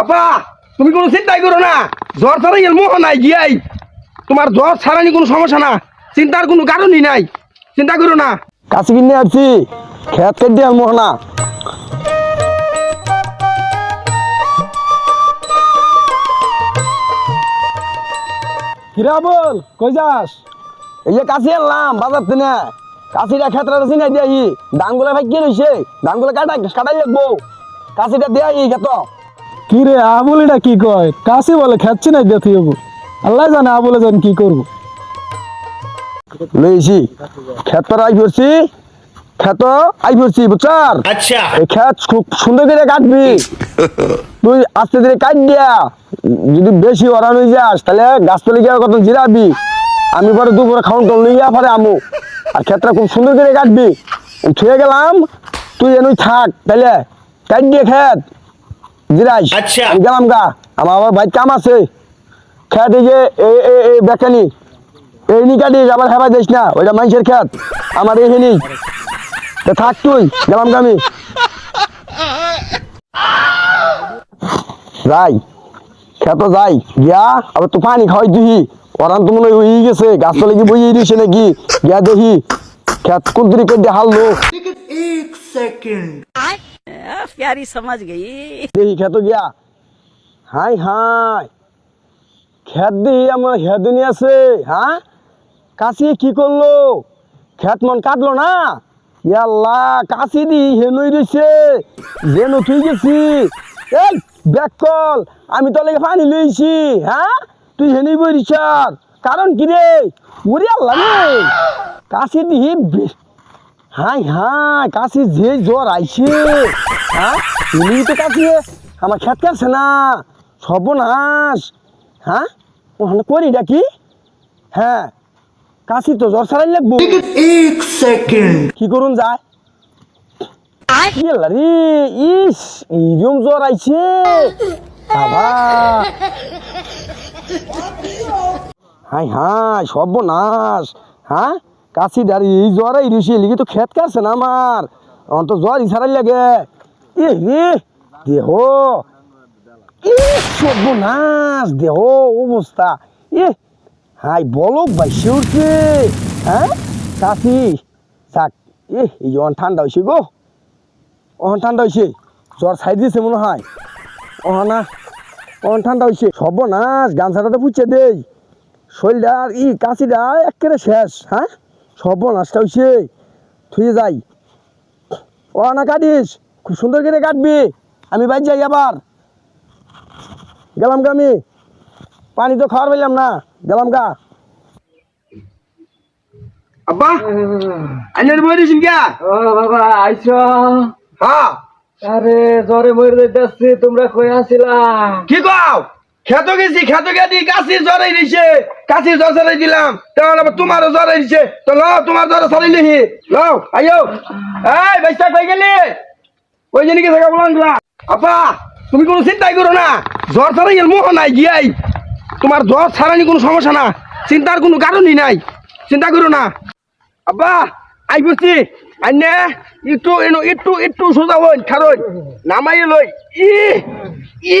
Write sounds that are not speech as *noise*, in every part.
আপা তুমি কোনো চিন্তাই করো না। জ্বর ছাড়াই এর মোহ নাই, গিয়াই। তোমার জ্বর ছাড়ানি কোনো সমস্যা না। চিন্তার কোনো কারণই নাই। চিন্তা করো না। কাছে কিনে আসছি। খেত কেটে আর মোহনা কিরা বল কই যাস? এই যে কাশি আনলাম বাজার থেকে। কাশিটা ক্ষেত্রে চিনাই দিয়াহি ধানগুলো ভাই কি রয়েছে ধানগুলো কাটাই কাটাই লাগবো। কাশিটা দিয়াহি ক্ষেত কি রে আবুলিটা কি কয়? কাশি বলে খাচ্ছি না দেখি হবু আল্লাহ জানে আবুলে জান কি করব। লইছি আই খেত আই বুঝছার? আচ্ছা। খেত সুন্দর করে কাটবি। *laughs* তুই আস্তে ধীরে কাট দিয়া। যদি বেশি অরান হয়ে যাস তাহলে গাছতলে গিয়ে কত জিরাবি। আমি পরে দুপুরে খাওয়ান টল লইয়া পরে আমু। আর ক্ষেতটা খুব সুন্দর করে কাটবি। ছুঁয়ে গেলাম। তুই এনুই থাক তাহলে কাট দিয়ে খেত জিরাইস আচ্ছা। গেলাম গা। আমার আবার ভাই কাম আছে। এই যে এই বেকানি এই নি কাটিস আবার হেবা দিস না ওইটা মানুষের খেত। আমার এই নি তা থাক তুই গেলাম গা আমি। যাই খেত যাই গিয়া আবার তো পানি খাওয়াই দিহি। ওরান তো মনে হয় গেছে গাছ তলে কি বইয়ে দিছে নাকি? গিয়া দেখি খেত কোন দিকে কেটে হারলো। आ, प्यारी समझ गई দেখি খেত গিয়া হাই হাই খেত দিহি আমার হেদুনি আছে হ্যাঁ কাশি কি করলো খেত মন কাটলো না ইয়াল্লা কাশি দি হেনই রইছে যে নথুই গেছি এই ব্যাক কল আমি তো লেগে পানি লইছি হ্যাঁ তুই হেনই বই রিচার কারণ কি রে উড়ি আল্লাহ রে কাশি দিহি বে- হাই হাই কাশি যে জ্বর আইছে। হ্যাঁ? তুমি তো কাশি আমার খেত কাছে না। সর্বনাশ। হ্যাঁ? ওখানে করি ডাকি হ্যাঁ। কাশি তো জ্বর সারাই লাগবো। কি করুন যায়? ইস জ্বর আইছে। সর্বনাশ। হ্যাঁ? কাশি দাঁড়ি জ্বর এই রুশি লিখে তো খেত কাটছে না আমার? আমার তো জ্বর ইছাড়াই লাগে। এ রে দেহ। সর্বনাশ, দেহ অবস্থা। এ, হাই বলো বাইসে উঠছে। হ্যাঁ? কাশি যাক এ, এই যে ঠান্ডা হয়েছে গো। অহন ঠান্ডা হয়েছে জ্বর ছাই দিয়েছে মনে হয়। অহনা অহন ঠান্ডা হয়েছে সর্বনাশ, গামছাটাতে পুচ্ছে দেই। শরীরটা ই, কাশিটা একেবারে শেষ হ্যাঁ? সর্বনাশটা হয়েছে থুয়ে যাই। ও না কাটিস খুব সুন্দর করে কাটবি। আমি বাইর যাই আবার। গেলাম গা আমি। পানি তো খাওয়ার পেলাম না। গেলাম গা। আব্বা আইনের দিয়েছেন ও বাবা আইছ। হ্যাঁ। আরে জ্বরে মরে যাচ্ছে তোমরা কই আসিলা? কি কও? খেতো গেছি, খেতো গিয়ে দি কাশির জ্বরে দিছে। কাশির জ্বর ছাড়াই দিলাম। তাহলে আবার তোমারও জ্বরে দিছে। তো ল তোমার জ্বর ছাড়াই লিহি লও আইও এই বাইস্তা কই গেলি। ওই জন্য থাকা বললাম আপা, তুমি কোনো চিন্তাই করো না। জ্বর ছাড়াই গেল মোহ নাই, গিয়াই। তোমার জ্বর ছাড়ানি কোনো সমস্যা না। চিন্তার কোনো কারণই নাই। চিন্তা করো না। আব্বা আই বসছি। আইনে একটু একটু একটু সোজা হইন খারইন নামাই লই। ই ই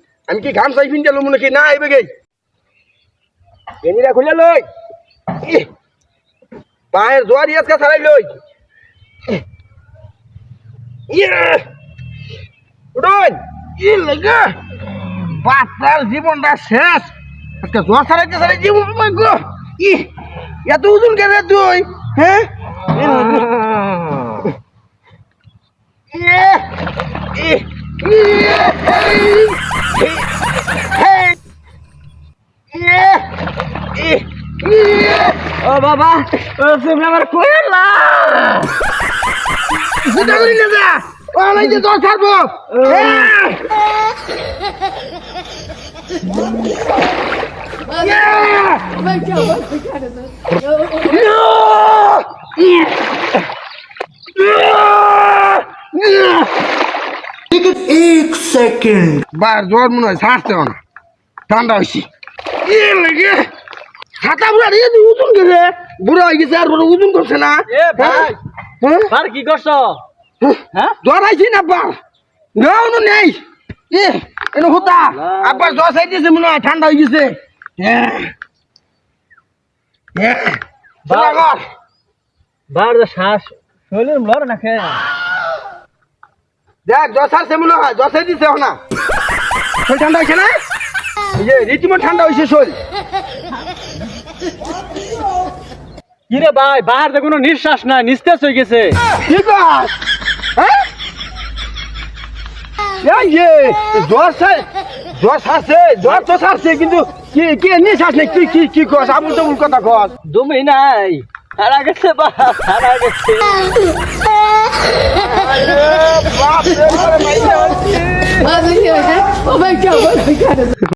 আমি কি ঘাম চাই পিন গেলাম নাকি? না আইবে গেই। বেনিরা খুলে লই পায়ের জ্বর ইয়াসকা সারাই লই বাচ্চার জীবনটা শেষ। আজকে জ্বর সারাইতে সারাই জীবন my ই এত ওজন কেন তুই হ্যাঁ ইয়ে, ই, ইয়ে, এই, এই, ইয়ে, ই, ইয়ে। ও বাবা তুমি আমার কইলা। গুটা করি না যা? ওলাই যে দর ছাড়বো। এক সেকেন্ড বার জ্বর মনে হয় ছাড়তেও না। ঠান্ডা হয়েছি। লেগে? ছাতা বুড়া রে ওজন করে বুড়া হয়ে গেছে আর বড় ওজন করছে না। এ হ্যাঁ? আর কি করছ? হ্যাঁ? জ্বর আইছি না আব্বা? না অন্য নেই। এ এনে হতা। আব্বার জ্বর চাইতেছে মনে হয় ঠান্ডা হয়ে গেছে। হ্যাঁ। হ্যাঁ। বার শ্বাস শরীর লড় না খে দেখ জ্বর ছাড়ছে মনে হয় জ্বর চাই দিছে না শরীর ঠান্ডা হয়েছে না? এই যে রীতিমত ঠান্ডা হয়েছে শরীর। কি রে ভাই বাহার তো কোনো নিঃশ্বাস নাই নিস্তেজ হয়ে গেছে। হ্যাঁ? জ্বর জ্বর জ্বর তো কিন্তু কি কি নিঃশ্বাস নেই কি কি কি কস? আবুল তবুল কথা কস। দমই নাই হারা গেছে বা হারা গেছে। বাপ রে, বাপ রে,